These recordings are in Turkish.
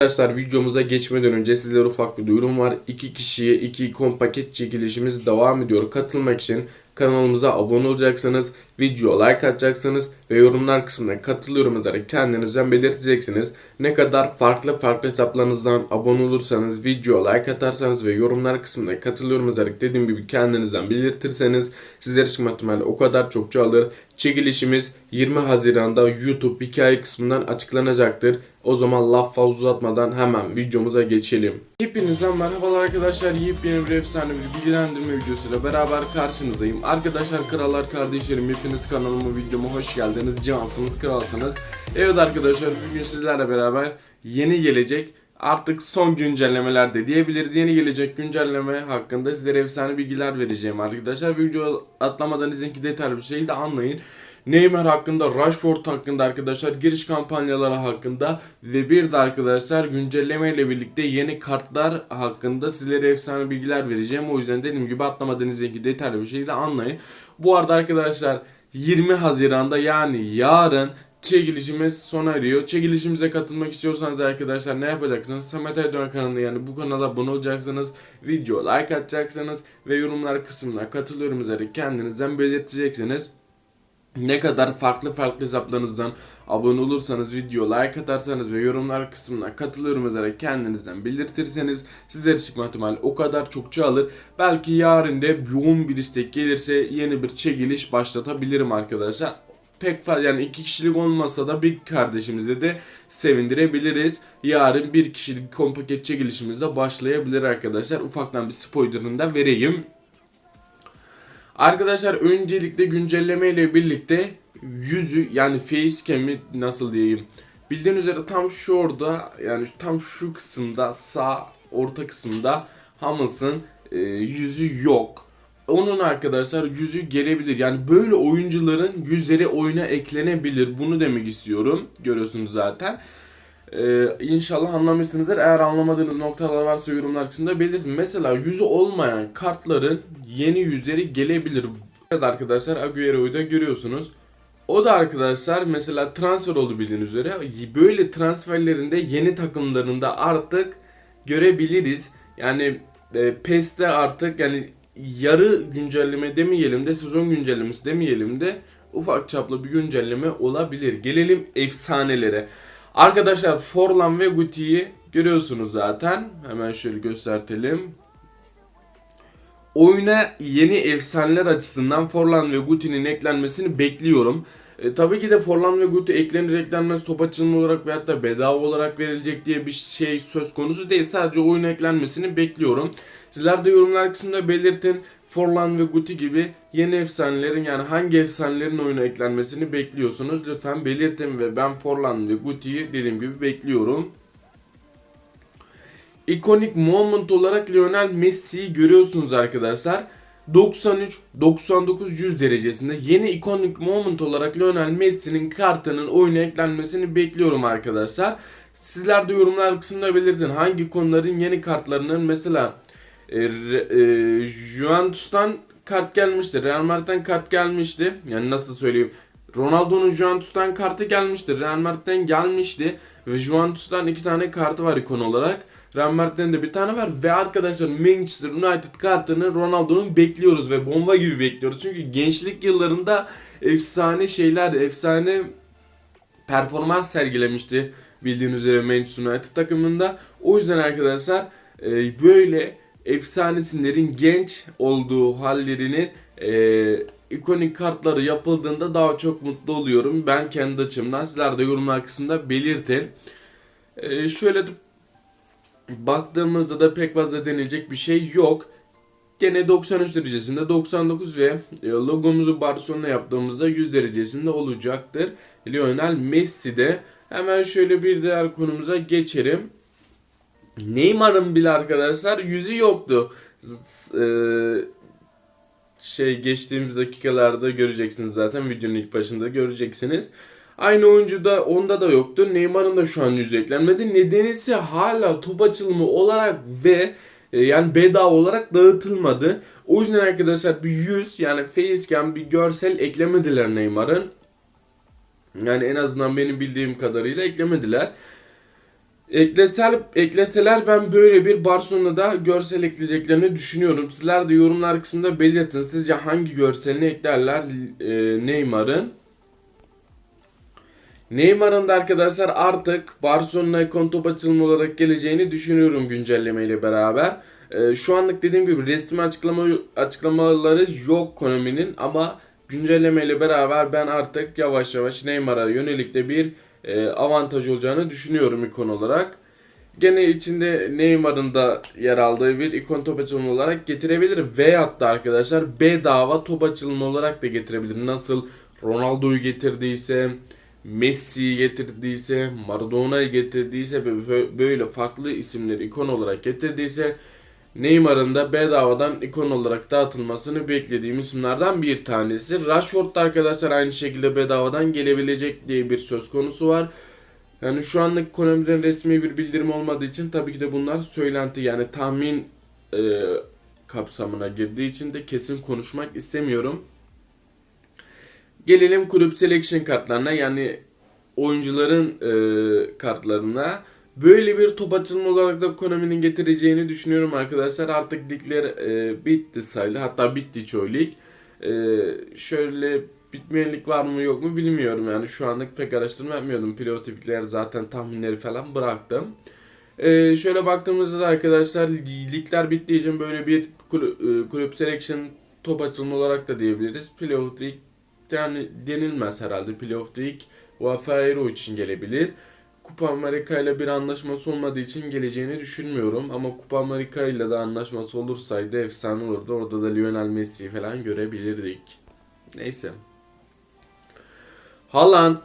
Arkadaşlar videomuza geçmeden önce sizlere ufak bir duyurum var. İki kişiye iki ikon paket çekilişimiz devam ediyor. Katılmak için kanalımıza abone olacaksınız, video like atacaksınız ve yorumlar kısmına katılıyorum yazarak kendinizden belirteceksiniz. Ne kadar farklı farklı hesaplarınızdan abone olursanız, video like atarsanız ve yorumlar kısmına katılıyorum yazarak dediğim gibi kendinizden belirtirseniz sizler için ihtimalle o kadar çok çoğalır. Çekilişimiz 20 Haziran'da YouTube hikaye kısmından açıklanacaktır. O zaman laf fazla uzatmadan hemen videomuza geçelim. Hepinize merhabalar arkadaşlar. Yepyeni bir efsane bir bilgilendirme videosuyla beraber karşınızdayım. Arkadaşlar krallar kardeşlerim hepiniz kanalıma videoma hoş geldiniz. Cansınız kralsınız. Evet arkadaşlar bugün sizlerle beraber yeni gelecek artık son güncellemeler de diyebiliriz. Yeni gelecek güncelleme hakkında sizlere efsane bilgiler vereceğim arkadaşlar. Video atlamadan izin ki detaylı bir şey de anlayın. Neymar hakkında, Rashford hakkında arkadaşlar, giriş kampanyaları hakkında ve bir de arkadaşlar güncelleme ile birlikte yeni kartlar hakkında sizlere efsane bilgiler vereceğim. O yüzden dediğim gibi atlamadan izleyin ki detaylı bir şey de anlayın. Bu arada arkadaşlar 20 Haziran'da yani yarın çekilişimiz sona eriyor. Çekilişimize katılmak istiyorsanız arkadaşlar ne yapacaksınız? Samet Aydoğan kanalına yani bu kanala abone olacaksınız. Video like atacaksınız ve yorumlar kısmına katılıyorum üzere kendinizden belirteceksiniz. Ne kadar farklı farklı hesaplarınızdan abone olursanız, video like atarsanız ve yorumlar kısmına katılıyorum yazarak kendinizden belirtirseniz sizler çıkma ihtimali o kadar çok çoğalır. Belki yarın da yoğun bir istek gelirse yeni bir çekiliş başlatabilirim arkadaşlar pek fazla yani iki kişilik olmasa da bir kardeşimizle de sevindirebiliriz. Yarın bir kişilik kompaket çekilişimiz de başlayabilir arkadaşlar. Ufaktan bir spoilerını da vereyim. Arkadaşlar öncelikle güncelleme ile birlikte yüzü yani facecam'i nasıl diyeyim. Bildiğiniz üzere tam şurada yani tam şu kısımda sağ orta kısımda Hamilton e, yüzü yok. Onun arkadaşlar yüzü gelebilir. Yani böyle oyuncuların yüzleri oyuna eklenebilir. Bunu demek istiyorum. Görüyorsunuz zaten. Ee, inşallah anlamışsınızdır. Eğer anlamadığınız noktalar varsa yorumlar kısmında belirtin. Mesela yüzü olmayan kartların yeni yüzleri gelebilir. Evet arkadaşlar Agüero'yu da görüyorsunuz. O da arkadaşlar mesela transfer oldu bildiğiniz üzere. Böyle transferlerinde yeni takımlarında artık görebiliriz. Yani e, PES'te artık yani yarı güncelleme demeyelim de sezon güncellemesi demeyelim de ufak çaplı bir güncelleme olabilir. Gelelim efsanelere. Arkadaşlar Forlan ve Guti'yi görüyorsunuz zaten. Hemen şöyle göstertelim. Oyuna yeni efsaneler açısından Forlan ve Guti'nin eklenmesini bekliyorum. E, tabii ki de Forlan ve Guti eklenir eklenmez top açılımı olarak veyahut da bedava olarak verilecek diye bir şey söz konusu değil. Sadece oyun eklenmesini bekliyorum. Sizler de yorumlar kısmında belirtin. Forlan ve Guti gibi yeni efsanelerin yani hangi efsanelerin oyuna eklenmesini bekliyorsunuz. Lütfen belirtin ve ben Forlan ve Guti'yi dediğim gibi bekliyorum. İkonik moment olarak Lionel Messi'yi görüyorsunuz arkadaşlar. 93, 99, 100 derecesinde yeni ikonik moment olarak Lionel Messi'nin kartının oyuna eklenmesini bekliyorum arkadaşlar. Sizler de yorumlar kısmında belirtin hangi konuların yeni kartlarının mesela e, e, Juventus'tan kart gelmişti. Real Madrid'den kart gelmişti. Yani nasıl söyleyeyim? Ronaldo'nun Juventus'tan kartı gelmişti. Real Madrid'den gelmişti. Ve Juventus'tan iki tane kartı var ikon olarak. Real Madrid'den de bir tane var. Ve arkadaşlar Manchester United kartını Ronaldo'nun bekliyoruz. Ve bomba gibi bekliyoruz. Çünkü gençlik yıllarında efsane şeyler, efsane performans sergilemişti. Bildiğiniz üzere Manchester United takımında. O yüzden arkadaşlar e, böyle efsane isimlerin genç olduğu hallerinin e, ikonik kartları yapıldığında daha çok mutlu oluyorum. Ben kendi açımdan sizler de yorumlar kısmında belirtin. E, şöyle de baktığımızda da pek fazla denilecek bir şey yok. Gene 93 derecesinde 99 ve e, logomuzu Barcelona yaptığımızda 100 derecesinde olacaktır. Lionel Messi de hemen şöyle bir diğer konumuza geçelim. Neymar'ın bile arkadaşlar yüzü yoktu. Ee, şey geçtiğimiz dakikalarda göreceksiniz zaten videonun ilk başında göreceksiniz. Aynı oyuncu da onda da yoktu. Neymar'ın da şu an yüzü eklenmedi. Nedeni ise hala top açılımı olarak ve e, yani bedava olarak dağıtılmadı. O yüzden arkadaşlar bir yüz yani facecam bir görsel eklemediler Neymar'ın. Yani en azından benim bildiğim kadarıyla eklemediler. Eklesel, ekleseler ben böyle bir Barcelona'da görsel ekleyeceklerini düşünüyorum. Sizler de yorumlar kısmında belirtin. Sizce hangi görselini eklerler e, Neymar'ın? Neymar'ın da arkadaşlar artık Barcelona'ya kontop açılımı olarak geleceğini düşünüyorum güncellemeyle beraber. E, şu anlık dediğim gibi resmi açıklama açıklamaları yok Konami'nin ama güncellemeyle beraber ben artık yavaş yavaş Neymar'a yönelik de bir avantaj olacağını düşünüyorum ikon olarak. Gene içinde Neymar'ın da yer aldığı bir ikon top açılımı olarak getirebilir. Veyahut da arkadaşlar bedava top açılımı olarak da getirebilir. Nasıl Ronaldo'yu getirdiyse, Messi'yi getirdiyse, Maradona'yı getirdiyse böyle farklı isimleri ikon olarak getirdiyse Neymar'ın da bedavadan ikon olarak dağıtılmasını beklediğim isimlerden bir tanesi. Rashford da arkadaşlar aynı şekilde bedavadan gelebilecek diye bir söz konusu var. Yani şu anlık Konami'den resmi bir bildirim olmadığı için tabii ki de bunlar söylenti yani tahmin e, kapsamına girdiği için de kesin konuşmak istemiyorum. Gelelim kulüp selection kartlarına yani oyuncuların e, kartlarına. Böyle bir top açılımı olarak da Konami'nin getireceğini düşünüyorum arkadaşlar. Artık ligler e, bitti sayılı. Hatta bitti çoğu lig. E, şöyle bitmeyen lig var mı yok mu bilmiyorum. Yani şu anlık pek araştırma yapmıyordum. Prototipler zaten tahminleri falan bıraktım. E, şöyle baktığımızda da arkadaşlar ligler bittiği için böyle bir kulüp, e, kulüp selection top açılımı olarak da diyebiliriz. Playoff League yani denilmez herhalde. Playoff League UEFA Euro için gelebilir. Kupa Amerika ile bir anlaşması olmadığı için geleceğini düşünmüyorum. Ama Kupa Amerika ile de anlaşması olursaydı efsane olurdu. Orada da Lionel Messi'yi falan görebilirdik. Neyse. Haaland,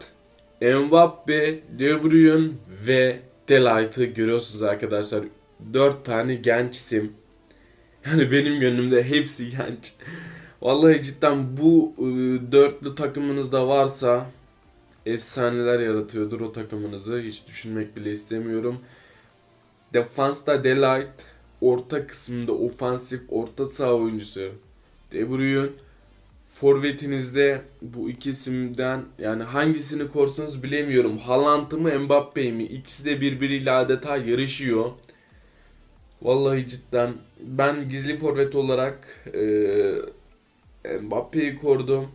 Mbappe, De Bruyne ve Delight'ı görüyorsunuz arkadaşlar. 4 tane genç isim. Yani benim gönlümde hepsi genç. Vallahi cidden bu ıı, dörtlü takımınızda varsa efsaneler yaratıyordur o takımınızı. Hiç düşünmek bile istemiyorum. Defansta Delight, orta kısımda ofansif orta saha oyuncusu De Bruyne. Forvetinizde bu iki isimden yani hangisini korsanız bilemiyorum. Haaland'ı mı Mbappe'yi mi? İkisi de birbiriyle adeta yarışıyor. Vallahi cidden ben gizli forvet olarak e, Mbappe'yi kordum.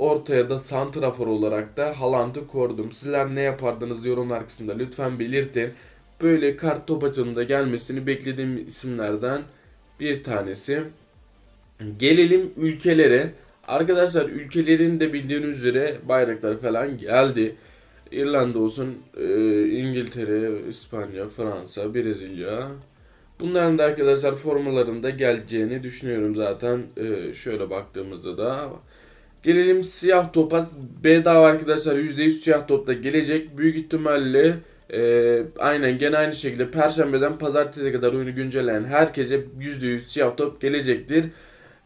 Ortaya da santrafor olarak da Haaland'ı kordum. Sizler ne yapardınız yorumlar kısmında lütfen belirtin. Böyle kart top açılımında gelmesini beklediğim isimlerden bir tanesi. Gelelim ülkelere. Arkadaşlar ülkelerin de bildiğiniz üzere bayraklar falan geldi. İrlanda olsun, e, İngiltere, İspanya, Fransa, Brezilya. Bunların da arkadaşlar formalarında geleceğini düşünüyorum zaten. E, şöyle baktığımızda da Gelelim siyah topa. Bedava arkadaşlar %100 siyah topta gelecek. Büyük ihtimalle e, aynen gene aynı şekilde Perşembeden Pazartesi'ye kadar oyunu güncelleyen herkese %100 siyah top gelecektir.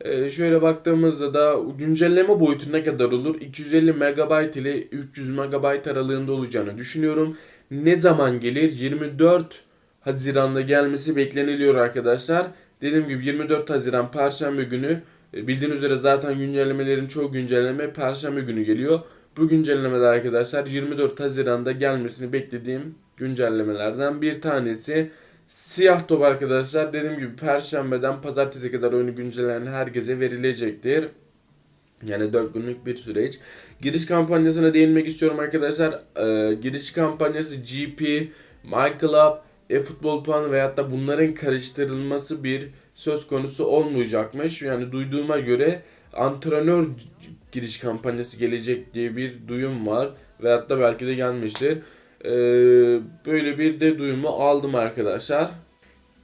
E, şöyle baktığımızda da güncelleme boyutu ne kadar olur? 250 MB ile 300 MB aralığında olacağını düşünüyorum. Ne zaman gelir? 24 Haziran'da gelmesi bekleniliyor arkadaşlar. Dediğim gibi 24 Haziran Perşembe günü bildiğiniz üzere zaten güncellemelerin çoğu güncelleme Perşembe günü geliyor. Bu güncellemede arkadaşlar 24 Haziran'da gelmesini beklediğim güncellemelerden bir tanesi. Siyah top arkadaşlar dediğim gibi Perşembeden Pazartesi kadar oyunu güncellenen herkese verilecektir. Yani 4 günlük bir süreç. Giriş kampanyasına değinmek istiyorum arkadaşlar. Ee, giriş kampanyası GP, MyClub, e-futbol puanı veyahut da bunların karıştırılması bir söz konusu olmayacakmış. Yani duyduğuma göre antrenör giriş kampanyası gelecek diye bir duyum var. Veyahut da belki de gelmiştir. Ee, böyle bir de duyumu aldım arkadaşlar.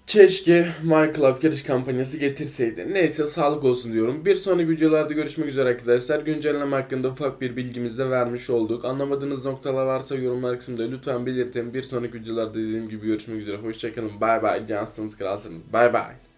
Keşke My Club giriş kampanyası getirseydi. Neyse sağlık olsun diyorum. Bir sonraki videolarda görüşmek üzere arkadaşlar. Güncelleme hakkında ufak bir bilgimizi de vermiş olduk. Anlamadığınız noktalar varsa yorumlar kısmında lütfen belirtin. Bir sonraki videolarda dediğim gibi görüşmek üzere. Hoşçakalın. Bay bay. Cansınız kralsınız. Bay bay.